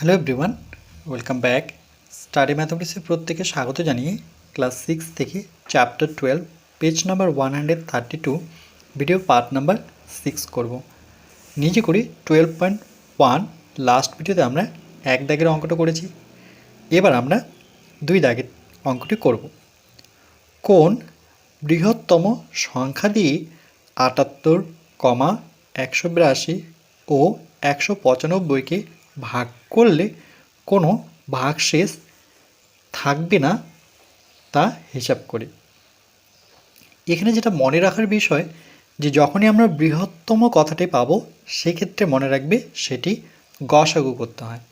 Hello everyone welcome back study ম্যাথমেটিক্সের প্রত্যেকে স্বাগত জানিয়ে ক্লাস সিক্স থেকে chapter twelve page number one hundred thirty two video part number six করব। নিজে করি টুয়েলভ পয়েন্ট ওয়ান লাস্ট ভিডিওতে আমরা এক দাগের অঙ্কটা করেছি। এবার আমরা দুই দাগের অঙ্কটি করব। কোন বৃহত্তম সংখ্যা দিয়ে আটাত্তর, কমা, একশো বিরাশি ও একশো পঁচানব্বইকে ভাগ করলে কোনো ভাগ শেষ থাকবে না তা হিসাব করি। এখানে যেটা মনে রাখার বিষয়, যে যখনই আমরা বৃহত্তম কথাটি পাবো, সেক্ষেত্রে মনে রাখবে সেটি গসাগু করতে হয়।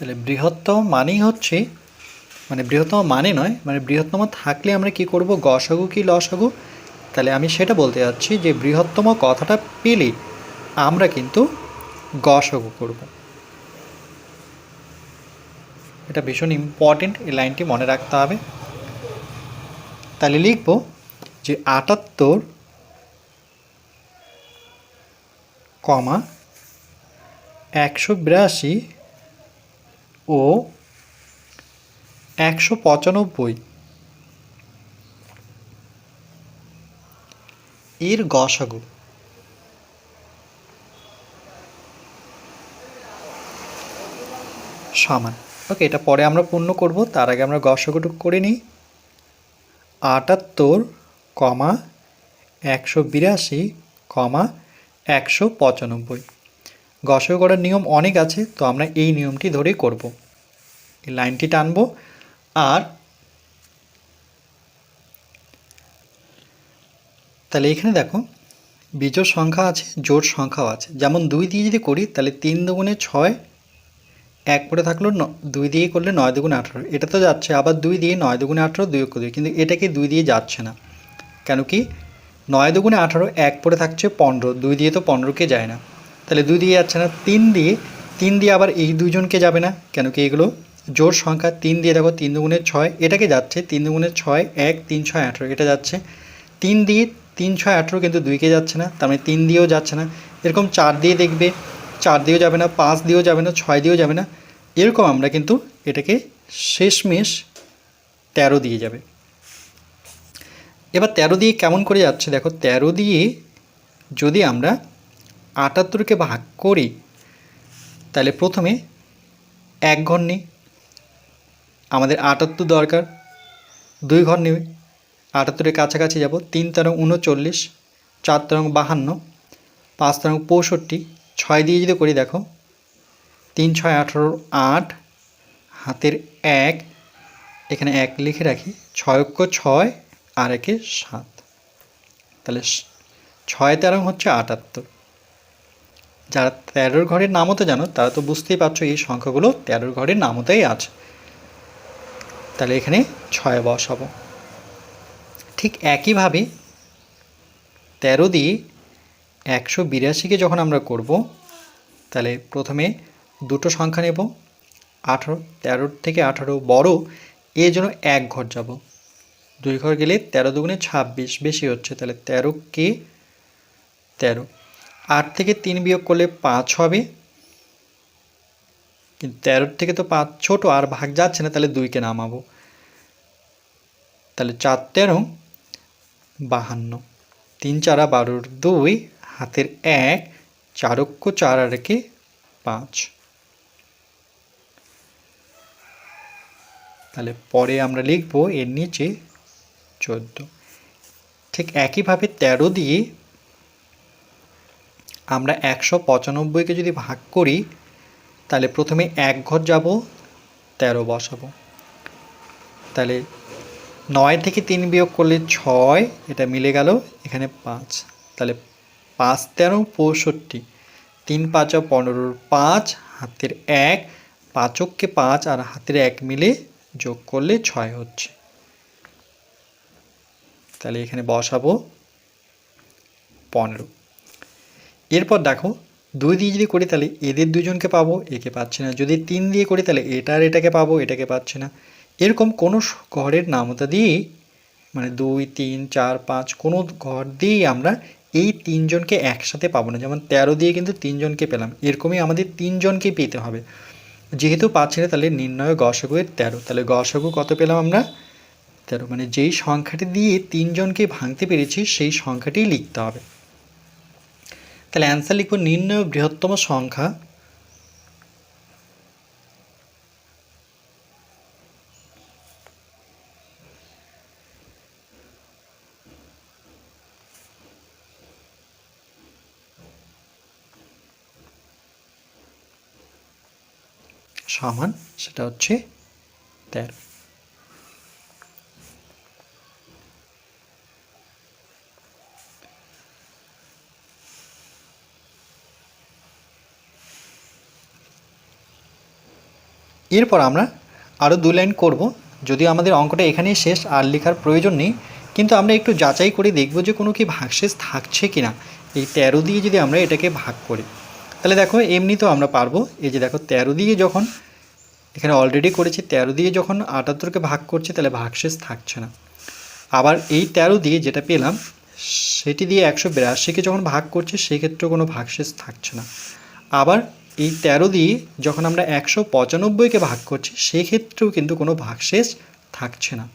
তাহলে বৃহত্তম মানেই হচ্ছে মানে বৃহত্তম মানে নয় মানে বৃহত্তম থাকলে আমরা কি করব? গসাগু কি লসাগু তাহলে আমি সেটা বলতে যাচ্ছি যে বৃহত্তম কথাটা পেলে আমরা কিন্তু গসাগু করব। এটা ভীষণ ইম্পর্টেন্ট এই লাইনটি মনে রাখতে হবে। তাহলে লিখব যে আটাত্তর কমা একশো বিরাশি ও একশো পঁচানব্বই। এর গসাগু। সমান। ওকে, এটা পরে আমরা পূর্ণ করব, তার আগে আমরা গসাগুটুক করে নিই। আটাত্তর, কমা একশো বিরাশি, কমা একশো পঁচানব্বই। গসাগু করার নিয়ম অনেক আছে, তো আমরা এই নিয়মটি ধরেই করব। এই লাইনটি টানবো, আর তাহলে এখানে দেখো, বিজোড় সংখ্যা আছে, জোড় সংখ্যাও আছে। যেমন দুই দিয়ে যদি করি, তাহলে তিন দুগুণে ছয়, এক পরে থাকল দুই দিয়ে করলে নয় দুগুণে আঠারো। এটা তো যাচ্ছে, আবার দুই দিয়ে নয় দুগুণে আঠারো, দুই অক্ষ দুই। কিন্তু এটাকে দুই দিয়ে যাচ্ছে না। কেন কি? নয় দুগুণে আঠারো, এক পরে থাকছে পনেরো। দুই দিয়ে তো পনেরোকে যায় না। তাহলে দুই দিয়ে যাচ্ছে না, তিন দিয়ে তিন দিয়ে আবার এই দুজনকে যাবে না, কেন কি এগুলো জোর সংখ্যা তিন দিয়ে দেখো, তিন দুগুণে ছয়, এটাকে যাচ্ছে তিন দুগুণে ছয়, এক, তিন, ছয়, আঠেরো, এটা যাচ্ছে। তিন দিয়ে তিন, ছয়, আঠেরো কিন্তু দুইকে যাচ্ছে না, তার মানে তিন দিয়েও যাচ্ছে না। এরকম চার দিয়ে দেখবে, চার দিয়েও যাবে না, পাঁচ দিয়েও যাবে না, ছয় দিয়েও যাবে না, এরকম আমরা কিন্তু এটাকে শেষমেশ তেরো দিয়ে যাবে। এবার তেরো দিয়ে কেমন করে যাচ্ছে, দেখো, তেরো দিয়ে যদি আমরা আটাত্তরকে ভাগ করি, তাহলে প্রথমে এক ঘর নিই। আমাদের আটাত্তর দরকার। দুই ঘর নেবে আটাত্তরের কাছাকাছি যাব। তিন তেরো উনচল্লিশ, চার তেরো বাহান্ন, পাঁচ তেরো পঁয়ষট্টি। ছয় দিয়ে যদি করি, দেখো, তিন, ছয়, আঠারো, আট, হাতের এক। এখানে এক লিখে রাখি। ছয় অক্ষ ছয়, আর একে সাত। তাহলে ছয় তেরো হচ্ছে আটাত্তর। যারা তেরোর ঘরের নামতে জানো, তারা তো বুঝতেই পারছ এই সংখ্যাগুলো, তেরোর ঘরের নামতেই আছে। তাহলে এখানে ছয় বসাবো ঠিক একইভাবে তেরো দিয়ে একশো বিরাশিকে যখন আমরা করব, তাহলে প্রথমে দুটো সংখ্যা নেব, আঠারো তেরোর থেকে আঠারো বড়, এর জন্য এক ঘর যাব। দুই ঘর গেলে তেরো দুগুণে ছাব্বিশ বেশি হচ্ছে, তাহলে তেরো কে তেরো। আট থেকে তিন বিয়োগ করলে পাঁচ হবে। কিন্তু তেরোর থেকে তো পাঁচ ছোট, আর ভাগ যাচ্ছে না, তাহলে দুইকে নামাবো। তাহলে চার তেরো, বাহান্ন। তিন চারা বারোর দুই, হাতের এক চারক্য চার আর একে পাঁচ। তাহলে পরে আমরা লিখব এর নিচে চোদ্দ। ঠিক একইভাবে তেরো দিয়ে আমরা একশো পঁচানব্বইকে যদি ভাগ করি, তাহলে প্রথমে এক ঘর যাব, তেরো বসাবো। তাহলে নয় থেকে তিন বিয়োগ করলে ছয়, এটা মিলে গেল এখানে পাঁচ। তাহলে পাঁচ তেরো পঁয়ষট্টি, তিন পাঁচা পনেরোর পাঁচ, হাতের এক, পাঁচককে পাঁচ আর হাতের এক মিলে যোগ করলে ছয় হচ্ছে। তাহলে এখানে বসাবো পনেরো। এরপর দেখো, দুই দিয়ে যদি করি তাহলে এদের দুজনকে পাবো, একে পাচ্ছি না। যদি তিন দিয়ে করি তাহলে এটা আর এটাকে পাবো, এটাকে পাচ্ছি না। এরকম কোনো ঘরের নামতা দিয়েই মানে দুই, তিন, চার, পাঁচ, কোনো ঘর দিয়েই আমরা এই তিনজনকে একসাথে পাবো না। যেমন তেরো দিয়ে কিন্তু তিনজনকে পেলাম, এরকমই আমাদের তিনজনকেই পেতে হবে। যেহেতু পাচ্ছি না তাহলে নির্ণয় গসাগু এর তেরো। তাহলে গসাগু কত পেলাম আমরা? তেরো। মানে যেই সংখ্যাটি দিয়ে তিনজনকে ভাঙতে পেরেছি, সেই সংখ্যাটিই লিখতে হবে। তাহলে অ্যান্সার লিখব নির্ণয় বৃহত্তম সংখ্যা। সমান সেটা হচ্ছে তেরো। এরপর আমরা আরও দু লাইন করব। যদিও আমাদের অঙ্কটা এখানেই শেষ, আর লেখার প্রয়োজন নেই, কিন্তু আমরা একটু যাচাই করে দেখব যে কোনো কি ভাগশেষ থাকছে কি না এই তেরো দিয়ে যদি আমরা এটাকে ভাগ করি, তাহলে দেখো এমনি তো আমরা পারব। এই যে দেখো তেরো দিয়ে যখন, এখানে অলরেডি করেছি, তেরো দিয়ে যখন আটাত্তরকে ভাগ করছি, তাহলে ভাগশেষ থাকছে না। আবার এই তেরো দিয়ে যেটা পেলাম, সেটি দিয়ে একশো বিরাশিকে যখন ভাগ করছি, সেক্ষেত্রেও কোনো ভাগশেষ থাকছে না। আবার এই তেরো দিয়ে যখন আমরা একশো পঁচানব্বইকে ভাগ করছি, সেক্ষেত্রেও কিন্তু কোনো ভাগশেষ থাকছে না।